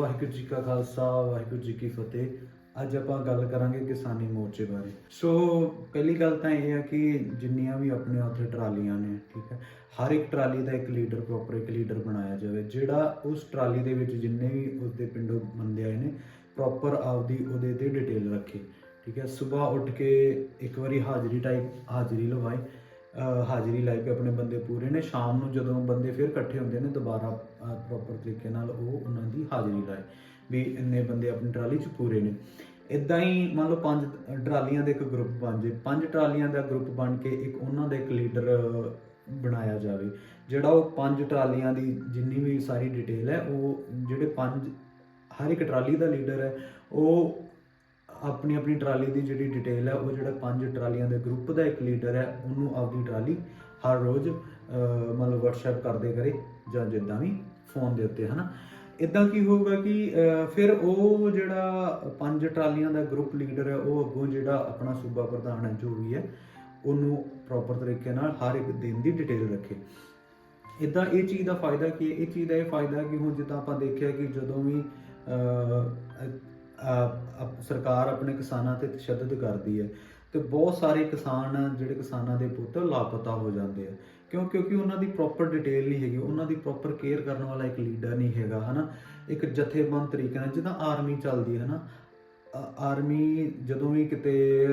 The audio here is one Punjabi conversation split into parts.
ਵਾਹਿਗੁਰੂ ਜੀ ਕਾ ਖਾਲਸਾ, ਵਾਹਿਗੁਰੂ ਜੀ ਕੀ ਫਤਿਹ। ਅੱਜ ਆਪਾਂ ਗੱਲ ਕਰਾਂਗੇ ਕਿਸਾਨੀ ਮੋਰਚੇ ਬਾਰੇ। ਸੋ ਪਹਿਲੀ ਗੱਲ ਤਾਂ ਇਹ ਹੈ ਕਿ ਜਿੰਨੀਆਂ ਵੀ ਆਪਣੇ ਉੱਥੇ ਟਰਾਲੀਆਂ ਨੇ, ਠੀਕ ਹੈ, ਹਰ ਇੱਕ ਟਰਾਲੀ ਦਾ ਇੱਕ ਲੀਡਰ ਪ੍ਰੋਪਰ ਇੱਕ ਲੀਡਰ ਬਣਾਇਆ ਜਾਵੇ, ਜਿਹੜਾ ਉਸ ਟਰਾਲੀ ਦੇ ਵਿੱਚ ਜਿੰਨੇ ਵੀ ਉਸਦੇ ਪਿੰਡੋਂ ਬੰਦੇ ਆਏ ਨੇ ਪ੍ਰੋਪਰ ਆਪਦੀ ਉਹਦੇ ਤੇ ਡਿਟੇਲ ਰੱਖੇ, ਠੀਕ ਹੈ। ਸਵੇਰ ਉੱਠ ਕੇ ਇੱਕ ਵਾਰੀ ਹਾਜ਼ਰੀ ਟਾਈਪ ਹਾਜ਼ਰੀ ਲਵਾਏ ਹਾਜ਼ਰੀ ਲਾਈ ਕੇ ਆਪਣੇ ਬੰਦੇ ਪੂਰੇ ਨੇ। ਸ਼ਾਮ ਨੂੰ ਜਦੋਂ ਬੰਦੇ ਫਿਰ ਇਕੱਠੇ ਹੁੰਦੇ ਨੇ, ਦੁਬਾਰਾ ਪ੍ਰੋਪਰ ਤਰੀਕੇ ਨਾਲ ਉਹ ਉਹਨਾਂ ਦੀ ਹਾਜ਼ਰੀ ਲਾਏ ਵੀ ਇੰਨੇ ਬੰਦੇ ਆਪਣੀ ਟਰਾਲੀ 'ਚ ਪੂਰੇ ਨੇ। ਇਦਾਂ ਹੀ ਮੰਨ ਲਓ ਪੰਜ ਟਰਾਲੀਆਂ ਦੇ ਇੱਕ ਗਰੁੱਪ ਬਣ ਜੇ। ਪੰਜ ਟਰਾਲੀਆਂ ਦਾ ਗਰੁੱਪ ਬਣ ਕੇ ਇੱਕ ਉਹਨਾਂ ਦਾ ਇੱਕ ਲੀਡਰ ਬਣਾਇਆ ਜਾਵੇ। ਜਿਹੜਾ ਉਹ ਪੰਜ ਟਰਾਲੀਆਂ ਦੀ ਜਿੰਨੀ ਵੀ ਸਾਰੀ ਡਿਟੇਲ ਹੈ, ਉਹ ਜਿਹੜੇ ਪੰਜ, ਹਰ ਇੱਕ ਟਰਾਲੀ ਦਾ ਲੀਡਰ ਹੈ, ਉਹ ਆਪਣੀ ਆਪਣੀ ਟਰਾਲੀ ਦੀ ਜਿਹੜੀ ਡਿਟੇਲ ਹੈ, ਉਹ ਜਿਹੜਾ ਪੰਜ ਟਰਾਲੀਆਂ ਦੇ ਗਰੁੱਪ ਦਾ ਇੱਕ ਲੀਡਰ ਹੈ, ਉਹਨੂੰ ਆਪਦੀ ਟਰਾਲੀ ਹਰ ਰੋਜ਼ ਮਤਲਬ WhatsApp ਕਰਦੇ ਕਰੇ ਜਾਂ ਜਿੱਦਾਂ ਵੀ ਫੋਨ ਦੇ ਉੱਤੇ, ਹਨਾ? ਇਦਾਂ ਕੀ ਹੋਊਗਾ ਕਿ ਫਿਰ ਉਹ ਜਿਹੜਾ ਪੰਜ ਟਰਾਲੀਆਂ ਦਾ ਗਰੁੱਪ ਲੀਡਰ ਹੈ, ਉਹ ਅੱਗੋਂ ਜਿਹੜਾ ਆਪਣਾ ਸੂਬਾ ਪ੍ਰਧਾਨ ਹੈ, ਜੋ ਵੀ ਹੈ, ਉਹਨੂੰ ਪ੍ਰੋਪਰ ਤਰੀਕੇ ਨਾਲ ਹਰ ਇੱਕ ਦਿਨ ਦੀ ਡਿਟੇਲ ਰੱਖੇ। ਇਦਾਂ ਇਹ ਚੀਜ਼ ਦਾ ਫਾਇਦਾ ਕੀ ਹੈ? ਇਹ ਚੀਜ਼ ਦਾ ਇਹ ਫਾਇਦਾ ਕਿ ਹੁਣ ਜਿੱਦਾਂ ਆਪਾਂ ਦੇਖਿਆ ਕਿ ਜਦੋਂ ਵੀ ਸਰਕਾਰ ਆਪਣੇ ਕਿਸਾਨਾਂ ਤੇ ਤਸ਼ੱਦਦ ਕਰਦੀ ਹੈ ਤੇ ਬਹੁਤ ਸਾਰੇ ਕਿਸਾਨ, ਜਿਹੜੇ ਕਿਸਾਨਾਂ ਦੇ ਪੁੱਤ ਲਾਪਤਾ ਹੋ ਜਾਂਦੇ ਆ। ਕਿਉਂ? ਕਿਉਂਕਿ ਉਹਨਾਂ ਦੀ ਪ੍ਰੋਪਰ ਡਿਟੇਲ ਨਹੀਂ ਹੈਗੀ, ਉਹਨਾਂ ਦੀ ਪ੍ਰੋਪਰ ਕੇਅਰ ਕਰਨ ਵਾਲਾ ਇੱਕ ਲੀਡਰ ਨਹੀਂ ਹੈਗਾ, ਹਨਾ? ਇੱਕ ਜਥੇਬੰਦ ਤਰੀਕੇ ਨਾਲ, ਜਿੱਦਾਂ ਆਰਮੀ ਚੱਲਦੀ ਹੈ, ਹਨਾ? ਆਰਮੀ ਜਦੋਂ ਵੀ ਕਿਤੇ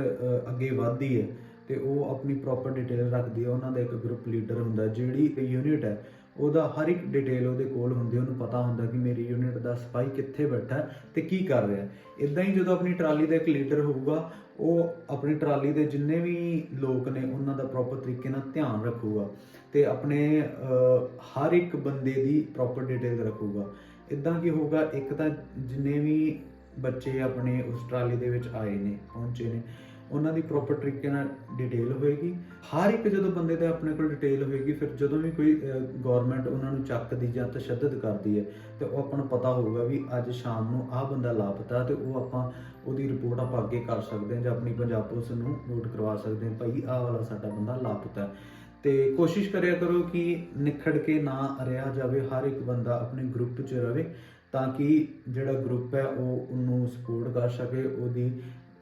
ਅੱਗੇ ਵਧਦੀ ਹੈ ਤੇ ਉਹ ਆਪਣੀ ਪ੍ਰੋਪਰ ਡਿਟੇਲ ਰੱਖਦੀ ਹੈ, ਉਹਨਾਂ ਦਾ ਇੱਕ ਗਰੁੱਪ ਲੀਡਰ ਹੁੰਦਾ, ਜਿਹੜੀ ਯੂਨਿਟ ਹੈ ਉਹਦਾ ਹਰ ਇੱਕ ਡਿਟੇਲ ਉਹਦੇ ਕੋਲ ਹੁੰਦੀ ਉਹਨੂੰ ਪਤਾ ਹੁੰਦਾ ਕਿ ਮੇਰੀ ਯੂਨਿਟ ਦਾ ਸਿਪਾਹੀ ਕਿੱਥੇ ਬੈਠਾ ਹੈ ਤੇ ਕੀ ਕਰ ਰਿਹਾ ਹੈ। ਇਦਾਂ ਹੀ ਜਦੋਂ ਆਪਣੀ ਟਰਾਲੀ ਦਾ ਇੱਕ ਲੀਡਰ ਹੋਊਗਾ, ਉਹ ਆਪਣੀ ਟਰਾਲੀ ਦੇ ਜਿੰਨੇ ਵੀ ਲੋਕ ਨੇ, ਉਹਨਾਂ ਦਾ ਪ੍ਰੋਪਰ ਤਰੀਕੇ ਨਾਲ ਧਿਆਨ ਰੱਖੂਗਾ ਤੇ ਆਪਣੇ ਹਰ ਇੱਕ ਬੰਦੇ ਦੀ ਪ੍ਰੋਪਰ ਡਿਟੇਲ ਰੱਖੂਗਾ। ਇਦਾਂ ਕੀ ਹੋਊਗਾ, ਇੱਕ ਤਾਂ ਜਿੰਨੇ ਵੀ ਬੱਚੇ ਆਪਣੇ ਉਸ ਟਰਾਲੀ ਦੇ ਵਿੱਚ ਆਏ ਨੇ, ਪਹੁੰਚੇ ਨੇ ਉਹਨਾਂ ਦੀ ਪ੍ਰੋਪਰ ਤਰੀਕੇ ਨਾਲ ਡਿਟੇਲ ਹੋਏਗੀ। ਹਰ ਇੱਕ ਜਦੋਂ ਬੰਦੇ ਦਾ ਆਪਣੇ ਕੋਲ ਡਿਟੇਲ ਹੋਏਗੀ, ਫਿਰ ਜਦੋਂ ਵੀ ਕੋਈ ਗਵਰਨਮੈਂਟ ਉਹਨਾਂ ਨੂੰ ਚੱਕਦੀ ਜਾਂ ਤਸ਼ੱਦਦ ਕਰਦੀ ਹੈ, ਤੇ ਉਹ ਆਪਾਂ ਨੂੰ ਪਤਾ ਹੋਊਗਾ ਵੀ ਅੱਜ ਸ਼ਾਮ ਨੂੰ ਆਹ ਬੰਦਾ ਲਾਪਤਾ ਤੇ ਉਹ ਆਪਾਂ ਉਹਦੀ ਰਿਪੋਰਟ ਆਪਾਂ ਅੱਗੇ ਕਰ ਸਕਦੇ ਹਾਂ ਜਾਂ ਆਪਣੀ ਪੰਜਾਬ ਪੁਲਿਸ ਨੂੰ ਨੋਟ ਕਰਵਾ ਸਕਦੇ ਹਾਂ, ਭਾਈ ਆਹ ਵਾਲਾ ਸਾਡਾ ਬੰਦਾ ਲਾਪਤਾ ਹੈ। ਤੇ ਕੋਸ਼ਿਸ਼ ਕਰਿਆ ਕਰੋ ਕਿ ਨਿਖੜ ਕੇ ਨਾ ਰਿਹਾ ਜਾਵੇ, ਹਰ ਇੱਕ ਬੰਦਾ ਆਪਣੇ ਗਰੁੱਪ 'ਚ ਰਹੇ ਤਾਂ ਕਿ ਜਿਹੜਾ ਗਰੁੱਪ ਹੈ ਉਹ ਉਹਨੂੰ ਸਪੋਰਟ ਕਰ ਸਕੇ, ਉਹਦੀ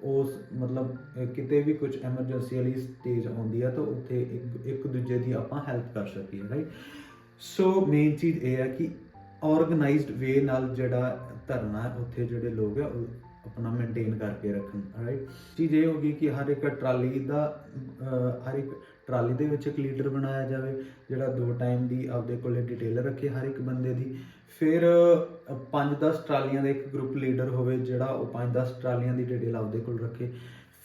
ਉਸ ਮਤਲਬ ਕਿਤੇ ਵੀ ਕੁਝ ਐਮਰਜੈਂਸੀ ਵਾਲੀ ਸਟੇਜ ਆਉਂਦੀ ਆ ਤਾਂ ਉੱਥੇ ਇੱਕ ਇੱਕ ਦੂਜੇ ਦੀ ਆਪਾਂ ਹੈਲਪ ਕਰ ਸਕੀਏ ਰਾਈਟ ਸੋ ਮੇਨ ਚੀਜ਼ ਇਹ ਹੈ ਕਿ ਆਰਗੇਨਾਈਜ਼ਡ ਵੇ ਨਾਲ ਜਿਹੜਾ ਧਰਨਾ ਉੱਥੇ ਜਿਹੜੇ ਲੋਕ ਹੈ ਉਹ ਆਪਣਾ ਮੇਨਟੇਨ ਕਰਕੇ ਰੱਖਣ ਰਾਈਟ ਚੀਜ਼ ਇਹ ਹੋਗੀ ਕਿ ਹਰ ਇੱਕ ਟਰਾਲੀ ਦਾ ਹਰ ਇੱਕ ਟਰਾਲੀ ਦੇ ਵਿੱਚ ਇੱਕ ਲੀਡਰ ਬਣਾਇਆ ਜਾਵੇ, ਜਿਹੜਾ ਦੋ ਟਾਈਮ ਦੀ ਆਪਦੇ ਕੋਲੇ ਡਿਟੇਲ ਰੱਖੇ ਹਰ ਇੱਕ ਬੰਦੇ ਦੀ। ਫਿਰ 5-10 ਟਰਾਲੀਆਂ ਦਾ ਇੱਕ ਗਰੁੱਪ ਲੀਡਰ ਹੋਵੇ, ਜਿਹੜਾ ਉਹ 5-10 ਟਰਾਲੀਆਂ ਦੀ ਡਿਟੇਲ ਆਪਦੇ ਕੋਲ ਰੱਖੇ।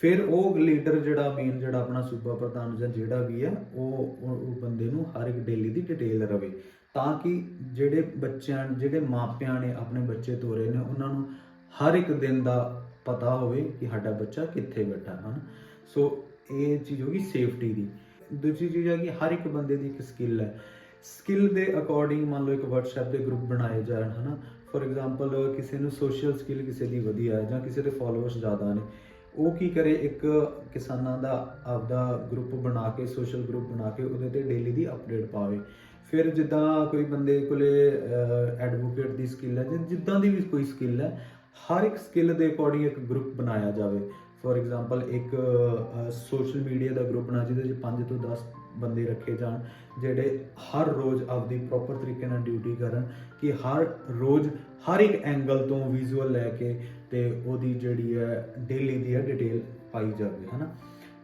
ਫਿਰ ਉਹ ਲੀਡਰ ਜਿਹੜਾ ਮੇਨ ਜਿਹੜਾ ਆਪਣਾ ਸੂਬਾ ਪ੍ਰਧਾਨ ਜਾਂ ਜਿਹੜਾ ਵੀ ਹੈ, ਉਹ ਉਹ ਬੰਦੇ ਨੂੰ ਹਰ ਇੱਕ ਡੇਲੀ ਦੀ ਡਿਟੇਲ ਰਵੇ। ਤਾਂ ਕਿ ਜਿਹੜੇ ਬੱਚਿਆਂ, ਜਿਹੜੇ ਮਾਪਿਆਂ ਨੇ ਆਪਣੇ ਬੱਚੇ ਤੋਰੇ ਨੇ, ਉਹਨਾਂ ਨੂੰ ਹਰ ਇੱਕ ਦਿਨ ਦਾ ਪਤਾ ਹੋਵੇ ਕਿ ਸਾਡਾ ਬੱਚਾ ਕਿੱਥੇ ਬੈਠਾ ਹੈ ਨਾ ਸੋ, ਇਹ ਚੀਜ਼ ਹੋ ਗਈ ਸੇਫਟੀ ਦੀ। ਦੂਜੀ ਚੀਜ਼ ਹੈ ਕਿ ਹਰ ਇੱਕ ਬੰਦੇ ਦੀ ਇੱਕ ਸਕਿੱਲ ਹੈ। ਸਕਿੱਲ ਦੇ ਅਕੋਰਡਿੰਗ ਮੰਨ ਲਓ ਇੱਕ WhatsApp ਦੇ ਗਰੁੱਪ ਬਣਾਏ ਜਾਣ, ਹਨਾ? ਫੋਰ ਐਗਜ਼ਾਮਪਲ ਕਿਸੇ ਨੂੰ ਸੋਸ਼ਲ ਸਕਿੱਲ ਕਿਸੇ ਦੀ ਵਧੀਆ ਹੈ ਜਾਂ ਕਿਸੇ ਦੇ ਫਾਲੋਅਰਸ ਜ਼ਿਆਦਾ ਨੇ, ਉਹ ਕੀ ਕਰੇ? ਇੱਕ ਕਿਸਾਨਾਂ ਦਾ ਆਪਦਾ ਗਰੁੱਪ ਬਣਾ ਕੇ ਸੋਸ਼ਲ ਗਰੁੱਪ ਬਣਾ ਕੇ ਉਹਦੇ ਤੇ ਡੇਲੀ ਦੀ ਅਪਡੇਟ ਪਾਵੇ। ਫਿਰ ਜਿੱਦਾਂ ਕੋਈ ਬੰਦੇ ਕੋਲੇ ਐਡਵੋਕੇਟ ਦੀ ਸਕਿੱਲ ਹੈ ਜਾਂ ਜਿੱਦਾਂ ਦੀ ਵੀ ਕੋਈ ਸਕਿੱਲ ਹੈ, ਹਰ ਇੱਕ ਸਕਿੱਲ ਦੇ ਅਕੋਰਡਿੰਗ ਇੱਕ ਗਰੁੱਪ ਬਣਾਇਆ ਜਾਵੇ। ਫੋਰ ਐਗਜ਼ਾਮਪਲ ਇੱਕ ਸੋਸ਼ਲ ਮੀਡੀਆ ਦਾ ਗਰੁੱਪ ਬਣਾ ਜਿਹਦੇ ਵਿੱਚ 5 ਤੋਂ 10 ਬੰਦੇ ਰੱਖੇ ਜਾਣ, ਜਿਹੜੇ ਹਰ ਰੋਜ਼ ਆਪਦੀ ਪ੍ਰੋਪਰ ਤਰੀਕੇ ਨਾਲ ਡਿਊਟੀ ਕਰਨ ਕਿ ਹਰ ਰੋਜ਼ ਹਰ ਇੱਕ ਐਂਗਲ ਤੋਂ ਵਿਜ਼ੂਅਲ ਲੈ ਕੇ ਤੇ ਉਹਦੀ ਜਿਹੜੀ ਹੈ ਡੇਲੀ ਦੀ ਹੈ ਡਿਟੇਲ ਪਾਈ ਜਾਵੇ, ਹਨਾ?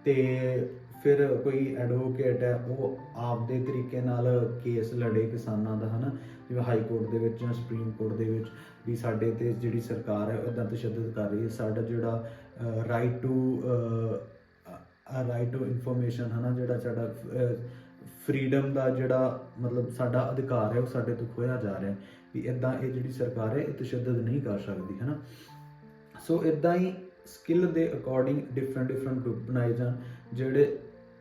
ਤੇ ਫਿਰ ਕੋਈ ਐਡਵੋਕੇਟ ਹੈ, ਉਹ ਆਪਦੇ ਤਰੀਕੇ ਨਾਲ ਕੇਸ ਲੜੇ ਕਿਸਾਨਾਂ ਦਾ, ਹਨਾ? ਜਿਵੇਂ ਹਾਈ ਕੋਰਟ ਦੇ ਵਿੱਚ ਜਾਂ ਸੁਪਰੀਮ ਕੋਰਟ ਦੇ ਵਿੱਚ। ਵੀ ਸਾਡੇ ਤੇ ਜਿਹੜੀ ਸਰਕਾਰ ਹੈ ਇਦਾਂ ਤਸ਼ੱਦਦ ਕਰ ਰਹੀ ਹੈ। ਸਾਡਾ ਜਿਹੜਾ right to right to information ਹਨਾ, ਜਿਹੜਾ ਸਾਡਾ ਫਰੀडम ਦਾ ਜਿਹੜਾ ਮਤਲਬ ਸਾਡਾ ਅਧਿਕਾਰ ਹੈ, ਉਹ ਸਾਡੇ ਤੋਂ ਖੋਇਆ ਜਾ ਰਿਹਾ ਹੈ ਵੀ ਇਦਾਂ ਇਹ ਜਿਹੜੀ ਸਰਕਾਰ ਹੈ, ਇਹ ਤਸ਼ੱਦਦ ਨਹੀਂ ਕਰ ਸਕਦੀ, ਹਨਾ। ਸੋ ਇਦਾਂ ਹੀ ਸਕਿੱਲ ਦੇ ਅਕੋਰਡਿੰਗ ਡਿਫਰੈਂਟ ਡਿਫਰੈਂਟ ਗਰੁੱਪ ਬਣਾਏ ਜਾਣ, ਜਿਹੜੇ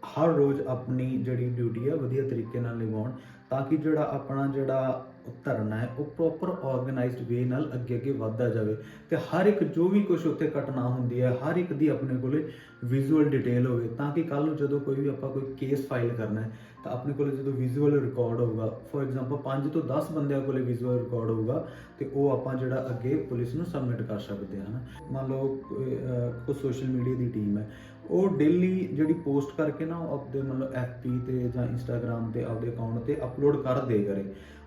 ਹਰ ਰੋਜ਼ ਆਪਣੀ ਜਿਹੜੀ ਡਿਊਟੀ ਹੈ, ਵਧੀਆ ਤਰੀਕੇ ਨਾਲ ਨਿਭਾਉਣ, ਤਾਂ ਕਿ ਜਿਹੜਾ ਆਪਣਾ ਜਿਹੜਾ ਧਰਨਾ ਹੈ, ਉਹ ਪ੍ਰੋਪਰ ਆਰਗੇਨਾਈਜ਼ਡ ਵੇ ਨਾਲ ਅੱਗੇ ਅੱਗੇ ਵਧਦਾ ਜਾਵੇ। ਤੇ ਹਰ ਇੱਕ ਜੋ ਵੀ ਕੁਝ ਉੱਥੇ ਘਟਨਾ ਹੁੰਦੀ ਹੈ, ਹਰ ਇੱਕ ਦੀ ਆਪਣੇ ਕੋਲੇ ਵਿਜ਼ੂਅਲ ਡਿਟੇਲ ਹੋਵੇ, ਤਾਂ ਕਿ ਕੱਲ ਨੂੰ ਜਦੋਂ ਕੋਈ ਵੀ ਆਪਾਂ ਕੋਈ ਕੇਸ ਫਾਈਲ ਕਰਨਾ ਹੈ, ਤਾਂ ਆਪਣੇ ਕੋਲੇ ਜਦੋਂ ਵਿਜ਼ੂਅਲ ਰਿਕਾਰਡ ਹੋਊਗਾ ਫੋਰ ਐਗਜ਼ਾਮਪਲ 5 ਤੋਂ 10 ਬੰਦਿਆਂ ਕੋਲੇ ਵਿਜ਼ੂਅਲ ਰਿਕਾਰਡ ਹੋਊਗਾ, ਤੇ ਉਹ ਆਪਾਂ ਜਿਹੜਾ ਅੱਗੇ ਪੁਲਿਸ ਨੂੰ ਸਬਮਿਟ ਕਰ ਸਕਦੇ ਹਾਂ ਨਾ ਮੰਨ ਲਓ, ਕੋਈ ਸੋਸ਼ਲ ਮੀਡੀਆ ਦੀ ਟੀਮ ਹੈ, ਉਹ ਡੇਲੀ ਜਿਹੜੀ ਪੋਸਟ ਕਰਕੇ ਨਾ, ਉਹ ਆਪਦੇ ਮਤਲਬ ਐਫਪੀ ਤੇ ਜਾਂ ਇੰਸਟਾਗ੍ਰam ਤੇ, ਆਪਦੇ ਅਕਾਊਂਟ ਤੇ ਅਪਲੋਡ ਕਰ ਦੇ ਕਰੇ।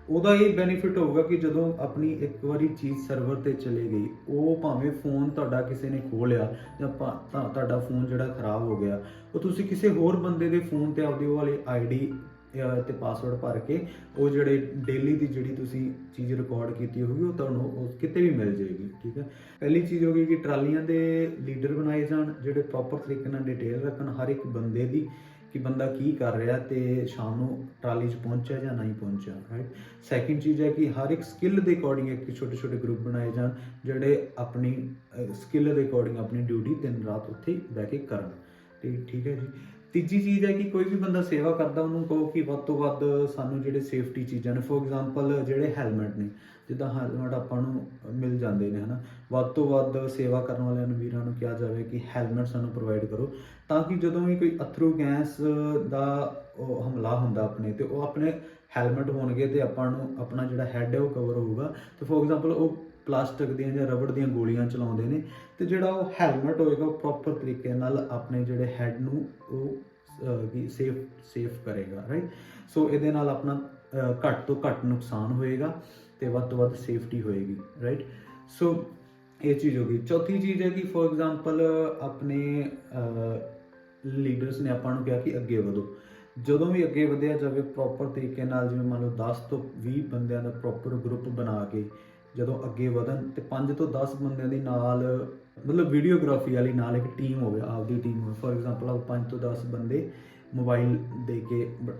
ਉਹਦਾ ਇਹ ਬੈਨੀਫਿਟ ਹੋਊਗਾ ਕਿ ਜਦੋਂ ਆਪਣੀ ਇੱਕ ਵਾਰੀ ਚੀਜ਼ ਸਰਵਰ ਤੇ ਚਲੇ ਗਈ, ਉਹ ਭਾਵੇਂ ਫੋਨ ਤੁਹਾਡਾ ਕਿਸੇ ਨੇ ਖੋਹ ਲਿਆ ਜਾਂ ਭਾ- ਤਾਂ ਤੁਹਾਡਾ ਫੋਨ ਜਿਹੜਾ ਖਰਾਬ ਹੋ ਗਿਆ, ਉਹ ਤੁਸੀਂ ਕਿਸੇ ਹੋਰ ਬੰਦੇ ਦੇ ਫੋਨ ਤੇ ਆਪਦੇ ਉਹ ਵਾਲੀ ਆਈਡੀ ਤੇ ਪਾਸਵਰਡ ਭਰ ਕੇ ਉਹ ਜਿਹੜੇ ਡੇਲੀ ਦੀ ਜਿਹੜੀ ਤੁਸੀਂ ਚੀਜ਼ ਰਿਕਾਰਡ ਕੀਤੀ ਹੋਊਗੀ, ਉਹ ਤੁਹਾਨੂੰ ਉਹ ਕਿਤੇ ਵੀ ਮਿਲ ਜਾਏਗੀ, ਠੀਕ ਹੈ? ਪਹਿਲੀ ਚੀਜ਼ ਹੋ ਗਈ ਕਿ ਟਰਾਲੀਆਂ ਦੇ ਲੀਡਰ ਬਣਾਏ ਜਾਣ, ਜਿਹੜੇ ਪ੍ਰੋਪਰ ਤਰੀਕੇ ਨਾਲ ਡਿਟੇਲ ਰੱਖਣ ਹਰ ਇੱਕ ਬੰਦੇ ਦੀ। ਕਿ ਬੰਦਾ ਕੀ ਕਰ ਰਿਹਾ ਤੇ ਸ਼ਾਮ ਨੂੰ ਟਰਾਲੀ 'ਚ ਪਹੁੰਚਿਆ ਜਾਂ ਨਹੀਂ ਪਹੁੰਚਿਆ ਰਾਈਟ ਸੈਕਿੰਡ ਚੀਜ਼ ਹੈ ਕਿ ਹਰ ਇੱਕ ਸਕਿੱਲ ਦੇ ਅਕੋਰਡਿੰਗ ਇੱਕ ਛੋਟੇ ਛੋਟੇ ਗਰੁੱਪ ਬਣਾਏ ਜਾਣ, ਜਿਹੜੇ ਆਪਣੀ ਸਕਿੱਲ ਦੇ ਅਕੋਰਡਿੰਗ ਆਪਣੀ ਡਿਊਟੀ ਦਿਨ ਰਾਤ ਉੱਥੇ ਬਹਿ ਕੇ ਕਰਨ। ਤੇ ਠੀਕ ਹੈ ਜੀ। ਤੀਜੀ ਚੀਜ਼ ਹੈ ਕਿ ਕੋਈ ਵੀ ਬੰਦਾ ਸੇਵਾ ਕਰਦਾ, ਉਹਨੂੰ ਕਹੋ ਕਿ ਵੱਧ ਤੋਂ ਵੱਧ ਸਾਨੂੰ ਜਿਹੜੇ ਸੇਫਟੀ ਚੀਜ਼ਾਂ ਨੇ ਫੋਰ ਐਗਜ਼ਾਮਪਲ ਜਿਹੜੇ ਹੈਲਮਟ ਨੇ, ਜਿੱਦਾਂ ਹੈਲਮਟ ਆਪਾਂ ਨੂੰ ਮਿਲ ਜਾਂਦੇ ਨੇ, ਹਨਾ। ਵੱਧ ਤੋਂ ਵੱਧ ਸੇਵਾ ਕਰਨ ਵਾਲਿਆਂ ਨੂੰ, ਵੀਰਾਂ ਨੂੰ ਕਿਹਾ ਜਾਵੇ ਕਿ ਹੈਲਮਟ ਸਾਨੂੰ ਪ੍ਰੋਵਾਈਡ ਕਰੋ, ਤਾਂ ਕਿ ਜਦੋਂ ਵੀ ਕੋਈ ਅਥਰੂ ਗੈਸ ਦਾ ਉਹ ਹਮਲਾ ਹੁੰਦਾ ਆਪਣੇ ਤੇ, ਉਹ ਆਪਣੇ ਹੈਲਮਟ ਹੋਣਗੇ ਤੇ ਆਪਾਂ ਨੂੰ ਆਪਣਾ ਜਿਹੜਾ ਹੈੱਡ ਹੈ ਉਹ ਕਵਰ ਹੋਊਗਾ। ਤੇ ਫੋਰ ਐਗਜ਼ਾਮਪਲ ਉਹ ਪਲਾਸਟਿਕ ਦੀਆਂ ਜਾਂ ਰਬੜ ਦੀਆਂ ਗੋਲੀਆਂ ਚਲਾਉਂਦੇ ਨੇ ਤੇ ਜਿਹੜਾ ਉਹ ਹੈਲਮਟ ਹੋਏਗਾ ਉਹ ਪ੍ਰੋਪਰ ਤਰੀਕੇ ਨਾਲ ਆਪਣੇ ਜਿਹੜੇ ਹੈਡ ਨੂੰ ਉਹ ਅਹ, ਸੇਫ ਸੇਫ ਕਰੇਗਾ ਰਾਈਟ ਸੋ ਇਹਦੇ ਨਾਲ ਆਪਣਾ ਘੱਟ ਤੋਂ ਘੱਟ ਨੁਕਸਾਨ ਹੋਏਗਾ ਤੇ ਵੱਧ ਤੋਂ ਵੱਧ ਸੇਫਟੀ ਹੋਏਗੀ ਰਾਈਟ ਸੋ ਇਹ ਚੀਜ਼ ਹੋ ਗਈ। ਚੌਥੀ ਚੀਜ਼ ਹੈ ਕਿ ਫੋਰ ਐਗਜ਼ਾਮਪਲ ਆਪਣੇ ਲੀਡਰਸ ਨੇ ਆਪਾਂ ਨੂੰ ਕਿਹਾ ਕਿ ਅੱਗੇ ਵਧੋ। ਜਦੋਂ ਵੀ ਅੱਗੇ ਵਧਿਆ ਜਾਵੇ ਪ੍ਰੋਪਰ ਤਰੀਕੇ ਨਾਲ ਜਿਵੇਂ ਮੰਨ ਲਓ 10 ਤੋਂ 20 ਬੰਦਿਆਂ ਦਾ ਪ੍ਰੋਪਰ ਗਰੁੱਪ ਬਣਾ ਕੇ ਜਦੋਂ ਅੱਗੇ ਵਧਣ ਤੇ 5 ਤੋਂ 10 ਬੰਦਿਆਂ ਦੇ ਨਾਲ, ਮਤਲਬ ਵੀਡੀਓਗ੍ਰਾਫੀ ਵਾਲੀ ਨਾਲ ਇੱਕ ਟੀਮ ਹੋਵੇ, ਆਪਦੀ ਟੀਮ ਹੋਵੇ। ਫੋਰ ਐਗਜ਼ਾਮਪਲ ਆਪ 5 ਤੋਂ 10 ਬੰਦੇ ਮੋਬਾਈਲ ਦੇ ਕੇ ਬ-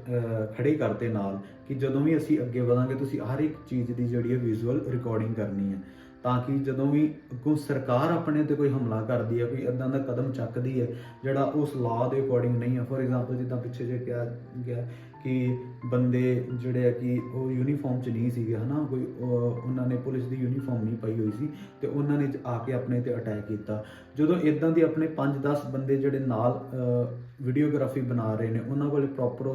ਖੜੇ ਕਰਤੇ ਨਾਲ ਕਿ ਜਦੋਂ ਵੀ ਅਸੀਂ ਅੱਗੇ ਵਧਾਂਗੇ, ਤੁਸੀਂ ਹਰ ਇੱਕ ਚੀਜ਼ ਦੀ ਜਿਹੜੀ ਹੈ ਵਿਜ਼ੂਅਲ ਰਿਕਾਰਡਿੰਗ ਕਰਨੀ ਹੈ। ਤਾਂ ਕਿ ਜਦੋਂ ਵੀ ਅੱਗੋਂ ਸਰਕਾਰ ਆਪਣੇ ਤੇ ਕੋਈ ਹਮਲਾ ਕਰਦੀ ਹੈ, ਕੋਈ ਇਦਾਂ ਦਾ ਕਦਮ ਚੱਕਦੀ ਹੈ, ਜਿਹੜਾ ਉਸ ਲਾਅ ਦੇ ਅਕੋਰਡਿੰਗ ਨਹੀਂ ਹੈ। ਫੋਰ ਐਗਜ਼ਾਮਪਲ ਜਿੱਦਾਂ ਪਿੱਛੇ ਜੇ ਕਿਹਾ ਗਿਆ ਕਿ ਬੰਦੇ ਜਿਹੜੇ ਆ ਕਿ ਉਹ ਯੂਨੀਫਾਰਮ 'ਚ ਨਹੀਂ ਸੀਗੇ, ਹਨਾ? ਕੋਈ ਉਹਨਾਂ ਨੇ ਪੁਲਿਸ ਦੀ ਯੂਨੀਫਾਰਮ ਨਹੀਂ ਪਾਈ ਹੋਈ ਸੀ ਤੇ ਉਹਨਾਂ ਨੇ ਆ ਕੇ ਆਪਣੇ ਤੇ ਅਟੈਕ ਕੀਤਾ। ਜਦੋਂ ਇਦਾਂ ਦੇ ਆਪਣੇ 5-10 ਬੰਦੇ ਜਿਹੜੇ ਨਾਲ ਵੀਡੀਓਗ੍ਰਾਫੀ ਬਣਾ ਰਹੇ ਨੇ, ਉਹਨਾਂ ਕੋਲੇ ਪ੍ਰੋਪਰ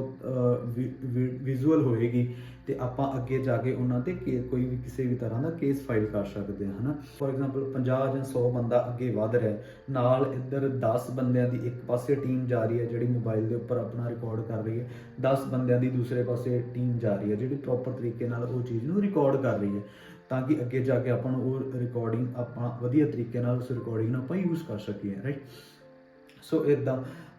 ਵਿਜ਼ੂਅਲ ਹੋਏਗੀ। ਤੇ ਆਪਾਂ ਅੱਗੇ ਜਾ ਕੇ ਉਹਨਾਂ ਤੇ ਕੇ- ਕੋਈ ਵੀ ਕਿਸੇ ਵੀ ਤਰ੍ਹਾਂ ਦਾ ਕੇਸ ਫਾਈਲ ਕਰ ਸਕਦੇ ਹਾਂ, ਹਨਾ? ਫੋਰ ਐਗਜ਼ਾਮਪਲ 50 ਜਾਂ 100 ਬੰਦਾ ਅੱਗੇ ਵਧ ਰਿਹਾ ਨਾਲ ਇੱਧਰ 10 ਬੰਦਿਆਂ ਦੀ ਇੱਕ ਪਾਸੇ ਟੀਮ ਜਾ ਰਹੀ ਹੈ ਜਿਹੜੀ ਮੋਬਾਈਲ ਦੇ ਉੱਪਰ ਆਪਣਾ ਰਿਕਾਰਡ ਕਰ ਰਹੀ ਹੈ 10 ਬੰਦਿਆਂ ਦੀ ਦੂਸਰੇ ਪਾਸੇ ਟੀਮ ਜਾ ਰਹੀ ਹੈ ਜਿਹੜੀ ਪ੍ਰੋਪਰ ਤਰੀਕੇ ਨਾਲ ਉਹ ਚੀਜ਼ ਨੂੰ ਰਿਕਾਰਡ ਕਰ ਰਹੀ ਹੈ, ਤਾਂ ਕਿ ਅੱਗੇ ਜਾ ਕੇ ਆਪਾਂ ਨੂੰ ਉਹ ਰਿਕਾਰਡਿੰਗ ਆਪਾਂ ਵਧੀਆ ਤਰੀਕੇ ਨਾਲ ਉਸ ਰਿਕਾਰਡਿੰਗ ਨੂੰ ਆਪਾਂ ਯੂਜ਼ ਕਰ ਸਕੀਏ ਰਾਈਟ ਸੋ ਇਦਾਂ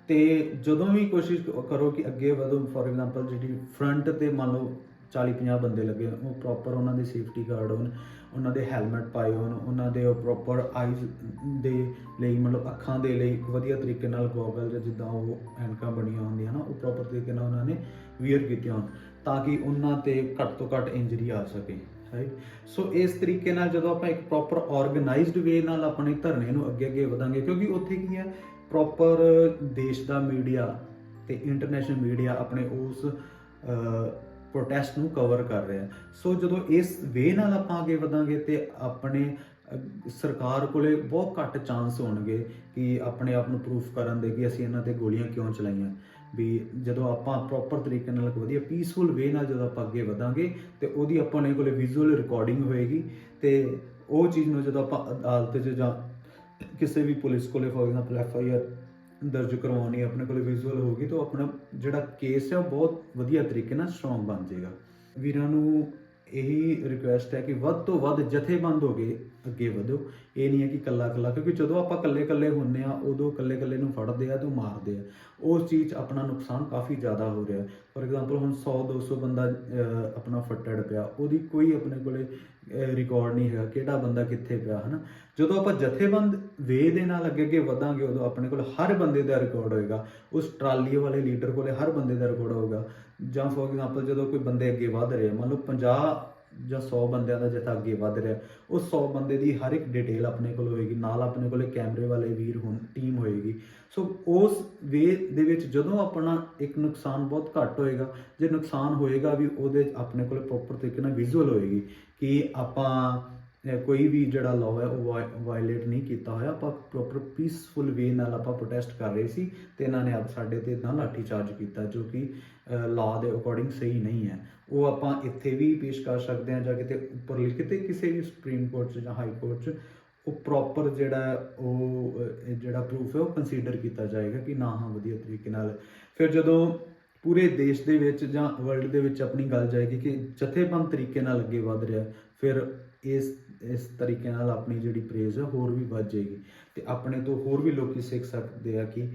ਤੇ ਜਦੋਂ ਵੀ ਕੋਸ਼ਿਸ਼ ਕਰੋ ਕਿ ਅੱਗੇ ਵਧੋ ਫੋਰ ਐਗਜ਼ਾਮਪਲ ਜਿਹੜੀ ਫਰੰਟ ਤੇ ਮੰਨ ਲਓ 40 50 ਬੰਦੇ ਲੱਗੇ ਉਹ ਪ੍ਰੋਪਰ ਉਹਨਾਂ ਦੇ ਸੇਫਟੀ ਗਾਰਡ ਹੋਣ, ਉਹਨਾਂ ਦੇ ਹੈਲਮਟ ਪਾਏ ਹੋਣ, ਉਹਨਾਂ ਦੇ ਪ੍ਰੋਪਰ ਆਈਜ਼ ਦੇ ਲਈ ਮਤਲਬ ਅੱਖਾਂ ਦੇ ਲਈ ਇੱਕ ਵਧੀਆ ਤਰੀਕੇ ਨਾਲ ਗੋਗਲ ਜਾਂ ਜਿੱਦਾਂ ਉਹ ਐਨਕਾਂ ਬਣੀਆਂ ਹੁੰਦੀਆਂ ਨਾ, ਉਹ ਪ੍ਰੋਪਰ ਤਰੀਕੇ ਨਾਲ ਉਹਨਾਂ ਨੇ ਵੀਅਰ ਕੀਤੀਆਂ ਹੋਣ ਤਾਂ ਕਿ ਉਹਨਾਂ ਤੇ ਘੱਟ ਤੋਂ ਘੱਟ ਇੰਜਰੀ ਆ ਸਕੇ ਰਾਈਟ ਸੋ ਇਸ ਤਰੀਕੇ ਨਾਲ ਜਦੋਂ ਆਪਾਂ ਇੱਕ ਪ੍ਰੋਪਰ ਆਰਗੇਨਾਈਜ਼ਡ ਵੇ ਨਾਲ ਆਪਣੇ ਧਰਨੇ ਨੂੰ ਅੱਗੇ ਅੱਗੇ ਵਧਾਂਗੇ, ਕਿਉਂਕਿ ਉੱਥੇ ਕੀ ਹੈ ਪ੍ਰੋਪਰ ਦੇਸ਼ ਦਾ ਮੀਡੀਆ ਤੇ ਇੰਟਰਨੈਸ਼ਨਲ ਮੀਡੀਆ ਆਪਣੇ ਉਸ ਪ੍ਰੋਟੈਸਟ ਨੂੰ ਕਵਰ ਕਰ ਰਿਹਾ ਸੋ ਜਦੋਂ ਇਸ ਵੇ ਨਾਲ ਆਪਾਂ ਅੱਗੇ ਵਧਾਂਗੇ ਤੇ ਆਪਣੇ ਸਰਕਾਰ ਕੋਲੇ ਬਹੁਤ ਘੱਟ ਚਾਂਸ ਹੋਣਗੇ ਕਿ ਆਪਣੇ ਆਪ ਨੂੰ ਪ੍ਰੂਫ ਕਰਨ ਦੇ ਕਿ ਅਸੀਂ ਇਹਨਾਂ ਤੇ ਗੋਲੀਆਂ ਕਿਉਂ ਚਲਾਈਆਂ। ਵੀ ਜਦੋਂ ਆਪਾਂ ਪ੍ਰੋਪਰ ਤਰੀਕੇ ਨਾਲ ਇੱਕ ਵਧੀਆ ਪੀਸਫੁਲ ਵੇ ਨਾਲ ਜਦੋਂ ਆਪਾਂ ਅੱਗੇ ਵਧਾਂਗੇ ਤੇ ਉਹਦੀ ਆਪਾਂ ਨੇ ਕੋਲੇ ਵਿਜ਼ੂਅਲ ਰਿਕਾਰਡਿੰਗ ਹੋਏਗੀ ਤੇ ਉਹ ਚੀਜ਼ ਨੂੰ ਜਦੋਂ ਆਪਾਂ ਅਦਾਲਤ 'ਚ ਜਾਂ ਕਿਸੇ ਵੀ ਪੁਲਿਸ ਕੋਲੇ for example F I R ਦਰਜ ਕਰਵਾਉਣੀ ਹੈ, ਆਪਣੇ ਕੋਲ ਵਿਜ਼ੂਅਲ ਹੋਊਗੀ ਤਾਂ ਆਪਣਾ ਜਿਹੜਾ ਕੇਸ ਹੈ ਉਹ ਬਹੁਤ ਵਧੀਆ ਤਰੀਕੇ ਨਾਲ ਸਟਰੋਂਗ ਬਣ ਜਾਏਗਾ। ਵੀਰਾਂ ਨੂੰ ਇਹੀ ਰਿਕੁਐਸਟ ਹੈ ਕਿ ਵੱਧ ਤੋਂ ਵੱਧ ਜਥੇਬੰਦ ਹੋ ਕੇ ਅੱਗੇ ਵਧੋ। ਇਹ ਨਹੀਂ ਹੈ ਕਿ ਕੱਲਾ ਕੱਲਾ ਕਿਉਂਕਿ ਜਦੋਂ ਆਪਾਂ ਕੱਲੇ ਕੱਲੇ ਹੁੰਨੇ ਆ ਉਦੋਂ ਕੱਲੇ ਕੱਲੇ ਨੂੰ ਫੜਦੇ ਆ ਤੇ ਉਹ ਮਾਰਦੇ ਆ। ਉਸ ਚੀਜ਼ 'ਚ ਆਪਣਾ ਨੁਕਸਾਨ ਕਾਫੀ ਜ਼ਿਆਦਾ ਹੋ ਰਿਹਾ। ਫੋਰ ਐਗਜ਼ਾਮਪਲ ਹੁਣ 100 200 ਬੰਦਾ ਆਪਣਾ ਫੱਟੜ ਪਿਆ। ਉਹਦੀ ਕੋਈ ਆਪਣੇ ਕੋਲੇ ਰਿਕਾਰਡ ਨਹੀਂ ਹੈਗਾ ਕਿਹੜਾ ਬੰਦਾ ਕਿੱਥੇ ਪਿਆ, ਹਨਾ? ਜਦੋਂ ਆਪਾਂ ਜਥੇਬੰਦ ਵੇ ਦੇ ਨਾਲ ਅੱਗੇ ਅੱਗੇ ਵਧਾਂਗੇ, ਉਦੋਂ ਆਪਣੇ ਕੋਲ ਹਰ ਬੰਦੇ ਦਾ ਰਿਕਾਰਡ ਹੋਏਗਾ। ਉਸ ਟਰਾਲੀ ਵਾਲੇ ਲੀਡਰ ਕੋਲੇ ਹਰ ਬੰਦੇ ਦਾ ਰਿਕਾਰਡ ਹੋਊਗਾ। ਜਾਂ ਫੋਰ ਐਗਜ਼ਾਮਪਲ ਜਦੋਂ ਕੋਈ ਬੰਦੇ ਅੱਗੇ ਵਧ ਰਹੇ ਆ, ਮੰਨ ਲਓ 50 ਜਾਂ 100 ਬੰਦਿਆਂ ਦਾ ਜਥਾ ਅੱਗੇ ਵੱਧ ਰਿਹਾ ਉਹ 100 ਬੰਦੇ ਦੀ ਹਰ ਇੱਕ ਡਿਟੇਲ ਆਪਣੇ ਕੋਲ ਹੋਏਗੀ ਨਾਲ ਆਪਣੇ ਕੋਲੇ ਕੈਮਰੇ ਵਾਲੇ ਵੀਰ ਹੋਣ ਟੀਮ ਹੋਏਗੀ। ਸੋ ਉਸ ਵੇ ਦੇ ਵਿੱਚ ਜਦੋਂ ਆਪਣਾ ਇੱਕ ਨੁਕਸਾਨ ਬਹੁਤ ਘੱਟ ਹੋਏਗਾ ਜੇ ਨੁਕਸਾਨ ਹੋਏਗਾ ਵੀ ਉਹਦੇ ਆਪਣੇ ਕੋਲ ਪ੍ਰੋਪਰ ਤਰੀਕੇ ਨਾਲ ਵਿਜ਼ੂਅਲ ਹੋਏਗੀ ਕਿ ਆਪਾਂ ਕੋਈ ਵੀ ਜਿਹੜਾ ਲਾਅ ਹੈ, ਉਹ ਵਾਇਲੇਟ ਨਹੀਂ ਕੀਤਾ ਹੋਇਆ। ਆਪਾਂ ਪ੍ਰੋਪਰ ਪੀਸਫੁਲ ਵੇ ਨਾਲ ਆਪਾਂ ਪ੍ਰੋਟੈਸਟ ਕਰ ਰਹੇ ਸੀ ਤੇ ਇਹਨਾਂ ਨੇ ਆਪ ਸਾਡੇ ਤੇ ਇਦਾਂ ਲਾਠੀ ਚਾਰਜ ਕੀਤਾ ਜੋ ਕਿ ਲਾਅ ਦੇ ਅਕੋਰਡਿੰਗ ਸਹੀ ਨਹੀਂ ਹੈ। ਉਹ ਆਪਾਂ ਇੱਥੇ ਵੀ ਪੇਸ਼ ਕਰ ਸਕਦੇ ਹਾਂ ਜਾਂ ਕਿਤੇ ਉੱਪਰ ਕਿਤੇ ਕਿਸੇ ਵੀ ਸੁਪਰੀਮ ਕੋਰਟ 'ਚ ਜਾਂ ਹਾਈ ਕੋਰਟ 'ਚ, ਉਹ ਪ੍ਰੋਪਰ ਜਿਹੜਾ ਉਹ ਜਿਹੜਾ ਪ੍ਰੂਫ ਹੈ ਉਹ ਕੰਸੀਡਰ ਕੀਤਾ ਜਾਏਗਾ ਕਿ ਨਾ ਹਾਂ ਵਧੀਆ ਤਰੀਕੇ ਨਾਲ। ਫਿਰ ਜਦੋਂ ਪੂਰੇ ਦੇਸ਼ ਦੇ ਵਿੱਚ ਜਾਂ ਵਰਲਡ ਦੇ ਵਿੱਚ ਆਪਣੀ ਗੱਲ ਜਾਏਗੀ ਕਿ ਜਥੇਬੰਦ ਤਰੀਕੇ ਨਾਲ ਅੱਗੇ ਵਧ ਰਿਹਾ, ਫਿਰ ਇਸ ਇਸ ਤਰੀਕੇ ਨਾਲ ਆਪਣੀ ਜਿਹੜੀ ਪ੍ਰੇਜ਼ ਹੈ ਹੋਰ ਵੀ ਵੱਧ ਜਾਏਗੀ ਤੇ ਆਪਣੇ ਤੋਂ ਹੋਰ ਵੀ ਲੋਕੀ ਸਿੱਖ ਸਕਦੇ ਆ ਕਿ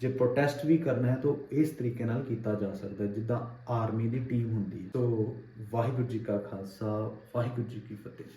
ਜੇ ਪ੍ਰੋਟੈਸਟ ਵੀ ਕਰਨਾ ਹੈ ਤਾਂ ਇਸ ਤਰੀਕੇ ਨਾਲ ਕੀਤਾ ਜਾ ਸਕਦਾ ਜਿੱਦਾਂ ਆਰਮੀ ਦੀ ਟੀਮ ਹੁੰਦੀ ਹੈ। ਸੋ ਵਾਹਿਗੁਰੂ ਜੀ ਕਾ ਖਾਲਸਾ, ਵਾਹਿਗੁਰੂ ਜੀ ਕੀ ਫਤਿਹ।